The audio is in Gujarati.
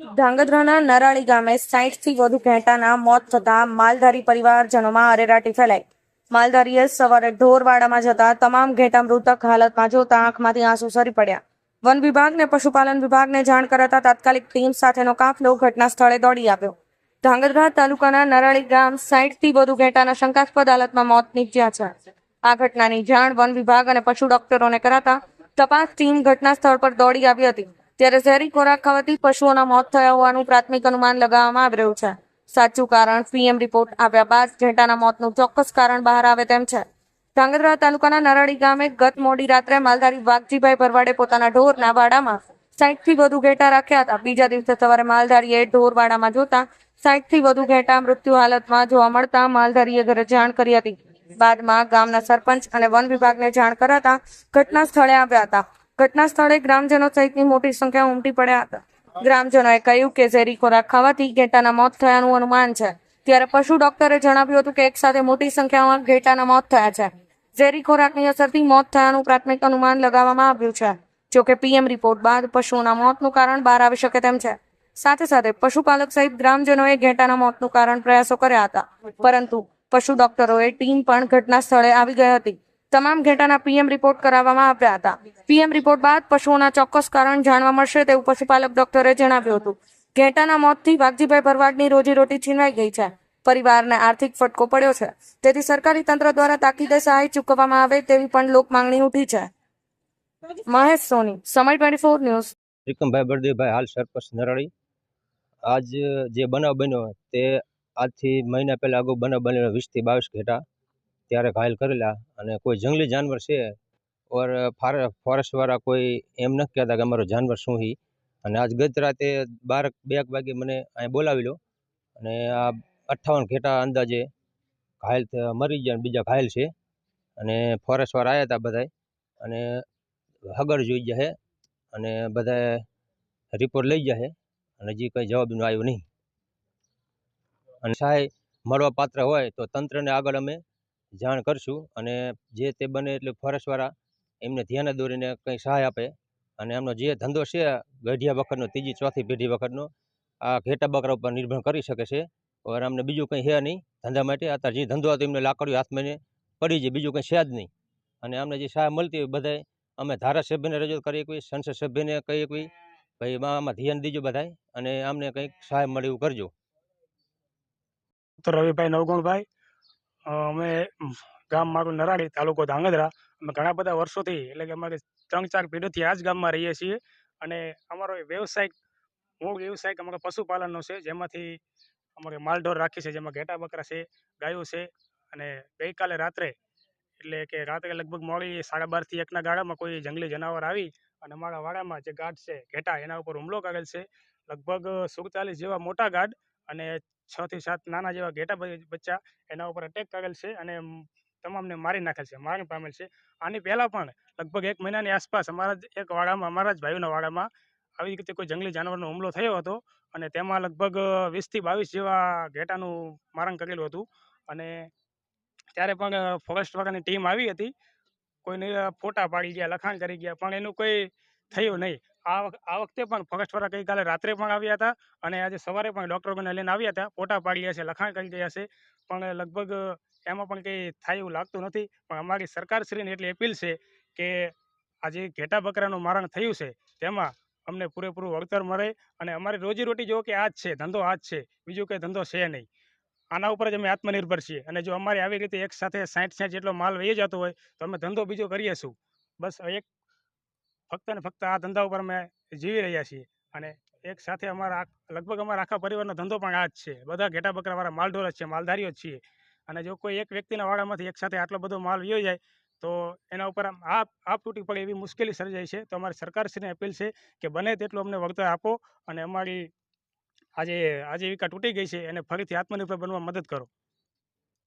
ધાંગધ્રાના નરાળી ગામે સાઠથી વધુ ઘેટાના મોત થતા માલધારી પરિવારજનોમાં અરેરાટી ફેલાઈ. માલધારીએ સવારે ઢોરવાડામાં જતા તમામ ઘેટા મૃતક હાલતમાં જોતા આંખમાંથી આંસુ સરી પડ્યા. વન વિભાગને, પશુપાલન વિભાગને જાણ કરાતા તાત્કાલિક ટીમ સાથેનો કાફલો ઘટના સ્થળે દોડી આવ્યો. ધાંગધ્રા તાલુકાના નરાળી ગામ સાઠથી વધુ ઘેટાના શંકાસ્પદ હાલતમાં મોત નીપજ્યા છે. આ ઘટનાની જાણ વન વિભાગ અને પશુ ડોક્ટરોને કરાતા તપાસ ટીમ ઘટના સ્થળ પર દોડી આવી હતી. ત્યારે ઝેરી ખોરાક ખાવાથી પશુઓના મોત થયા હોવાનું પ્રાથમિક અનુમાન લગાવવામાં આવી રહ્યું છે. સાચું કારણ પીએમ રિપોર્ટ આવ્યા બાદ ઘેટાના મોતનું ચોક્કસ કારણ બહાર આવે તેમ છે. ધ્રાંગધ્રા તાલુકાના નરાડી ગામે ગત મોડી રાત્રે માલધારી વાઘજીભાઈ ભરવાડે પોતાના ઢોરના વાડામાં સાઠથી વધુ ઘેટા રાખ્યા હતા. બીજા દિવસે સવારે માલધારીએ ઢોરવાડામાં જોતા સાઠથી વધુ ઘેટા મૃત્યુ હાલતમાં જોવા મળતા માલધારીએ ઘરે જાણ કરી હતી. બાદમાં ગામના સરપંચ અને વન વિભાગને જાણ કરાતા ઘટના સ્થળે આવ્યા હતા. ઘટના સ્થળે ગ્રામજનો સહિતની મોટી સંખ્યા ઉમટી પડ્યા હતા. ગ્રામજનોએ કહ્યું કે ઝેરી ખોરાક ખાવાથી ઘેટાના મોત થયાનું અનુમાન છે. ત્યારે પશુ ડોક્ટરે જણાવ્યું હતું કે એક સાથે મોટી સંખ્યામાં ઘેટાના મોત થયા છે. ઝેરી ખોરાકની અસરથી મોત થયાનું પ્રાથમિક અનુમાન લગાવવામાં આવ્યું છે. જોકે પીએમ રિપોર્ટ બાદ પશુઓના મોતનું કારણ બહાર આવી શકે તેમ છે. સાથે સાથે પશુપાલક સહિત ગ્રામજનોએ ઘેટાના મોતનું કારણ પ્રયાસો કર્યા હતા. પરંતુ પશુ ડોક્ટરોએ ટીમ પણ ઘટના સ્થળે આવી ગઈ હતી. તમામ ઘેટાના પીએમ રિપોર્ટ કરાવવામાં આવ્યા હતા. પીએમ રિપોર્ટ બાદ પશુઓના ચોક્કસ કારણ જાણવા મળશે તેવું પશુપાલક ડોક્ટરે જણાવ્યું હતું. ઘેટાના મોતથી વાઘજીભાઈ ભરવાડની રોજીરોટી છીનવાઈ ગઈ છે. પરિવારને આર્થિક ફટકો પડ્યો છે. તેથી સરકારી તંત્ર દ્વારા તાકીદે સહાય ચૂકવવામાં આવે તેવી પણ લોક માંગણી ઉઠી છે. Mahesh Soni, Samay twenty four news. Vikrambhai Baldevbhai, હાલ સરપંચ નરાળી. આજ જે બનાવ બન્યો તે આજથી મહિના પહેલાં અગાઉ બનાવ બનેલો વીસથી બાવીસ ઘેટા. ત્યારે ઘાયલ કરેલા અને કોઈ જંગલી જાનવર છે ઓર ફાર, ફોરેસ્ટવાળા કોઈ એમ નથી કહેતા કે અમારો જાનવર શું હી. અને આજ ગત રાતે બાર, બે એક વાગે મને અહીં બોલાવી લો અને આ અઠ્ઠાવન ઘેટા અંદાજે ઘાયલ મરી ગયા બીજા ઘાયલ છે. અને ફોરેસ્ટવાળા આવ્યા હતા બધાય અને હગર જોઈ ગયા છે અને બધાએ રિપોર્ટ લઈ ગયા છે અને હજી કંઈ જવાબનું આવ્યો નહીં. અને સહાય મળવા પાત્ર હોય તો તંત્રને આગળ અમે જાણ કરશું અને જે તે બને એટલે ફોરેસ્ટવાળા એમને ધ્યાને દોરીને કંઈ સહાય આપે અને એમનો જે ધંધો છે ગઢિયા વખતનો ત્રીજી, ચોથી પેઢી વખતનો, આ ઘેટા બકરા ઉપર નિર્ભર કરી શકે છે. ઓર અમને બીજું કંઈ છે નહીં ધંધા માટે. અત્યારે જે ધંધો હતો એમને લાકડીઓ હાથમાં પડી જાય બીજું કંઈ છે જ નહીં. અને અમને જે સહાય મળતી હોય બધાય અમે ધારાસભ્યને રજૂઆત કરી એકવી સંસદ સભ્યને કહીએ કોઈ ભાઈ આમાં ધ્યાન દીજો બધાય અને અમને કંઈક સહાય મળે એવું કરજો. રવિભાઈ નવગુણભાઈ અમે ગામ મારું નરાળી તાલુકો ધાંગધ્રા. અમે ઘણા બધા વર્ષોથી, એટલે કે અમારે ત્રણ ચાર પેઢીથી આ જ ગામમાં રહીએ છીએ. અને અમારો વ્યવસાયિક, મૂળ વ્યવસાયિક અમારો પશુપાલનનો છે, જેમાંથી અમારે માલઢોર રાખી છે, જેમાં ઘેટા બકરા છે, ગાયો છે. અને ગઈકાલે રાત્રે, એટલે કે રાત્રે લગભગ મોડી સાડા બારથી એકના ગાળામાં કોઈ જંગલી જનાવર આવી અને અમારા વાડામાં જે ગાઢ છે, ઘેટા, એના ઉપર હુમલો કરેલ છે. લગભગ સુડતાલીસ જેવા મોટા ગાઢ અને છ થી સાત નાના જેવા ઘેટા બચ્ચા એના ઉપર અટેક કરેલ છે અને તમામને મારી નાખેલ છે મારણ પામેલ છે. આની પહેલાં પણ લગભગ એક મહિનાની આસપાસ અમારા જ, એક વાડામાં, અમારા જ ભાઈઓના વાડામાં આવી રીતે કોઈ જંગલી જાનવરનો હુમલો થયો હતો અને તેમાં લગભગ વીસથી બાવીસ જેવા ઘેટાનું મારણ કરેલું હતું. અને ત્યારે પણ ફોરેસ્ટ વાળાની ટીમ આવી હતી. કોઈને ફોટા પાડી ગયા, લખાણ કરી ગયા, પણ એનું કોઈ થયું નહીં. આ આ વખતે પણ ફોરેસ્ટવાળા ગઈકાલે રાત્રે પણ આવ્યા હતા અને આજે સવારે પણ ડૉક્ટરોને લઈને આવ્યા હતા. ફોટા પાડી ગયા છે, લખાણ કરી ગયા છે. પણ લગભગ એમાં પણ કંઈ થાય એવું લાગતું નથી. પણ અમારી સરકારશ્રીને એટલી અપીલ છે કે આજે ઘેટા બકરાનું મારણ થયું છે, તેમાં અમને પૂરેપૂરું વળતર મળે અને અમારી રોજીરોટી જો કે આ જ છે, ધંધો આ જ છે. બીજું કંઈ ધંધો છે નહીં. આના ઉપર જ અમે આત્મનિર્ભર છીએ અને જો અમારે આવી રીતે એક સાથે સાઠ સાઠ જેટલો માલ વહી જતો હોય, તો અમે ધંધો બીજો કરીએ શું? બસ એક ફક્ત ને ફક્ત આ ધંધા ઉપર અમે જીવી રહ્યા છીએ. અને એક સાથે અમારા લગભગ અમારા આખા પરિવારનો ધંધો પણ આ જ છે. બધા ઘેટા બકરાવાળા માલઢોર જ છે, માલધારીઓ જ છીએ. અને જો કોઈ એક વ્યક્તિના વાડામાંથી એક સાથે આટલો બધો માલ વ્યો જાય, તો એના ઉપર આમ આપ આપ તૂટી પડે એવી મુશ્કેલી સર્જાય છે. તો અમારી સરકારશ્રીને અપીલ છે કે બને તેટલું અમને વળતર આપો અને અમારી આજે આજીવિકા તૂટી ગઈ છે, એને ફરીથી આત્મનિર્ભર બનવા મદદ કરો.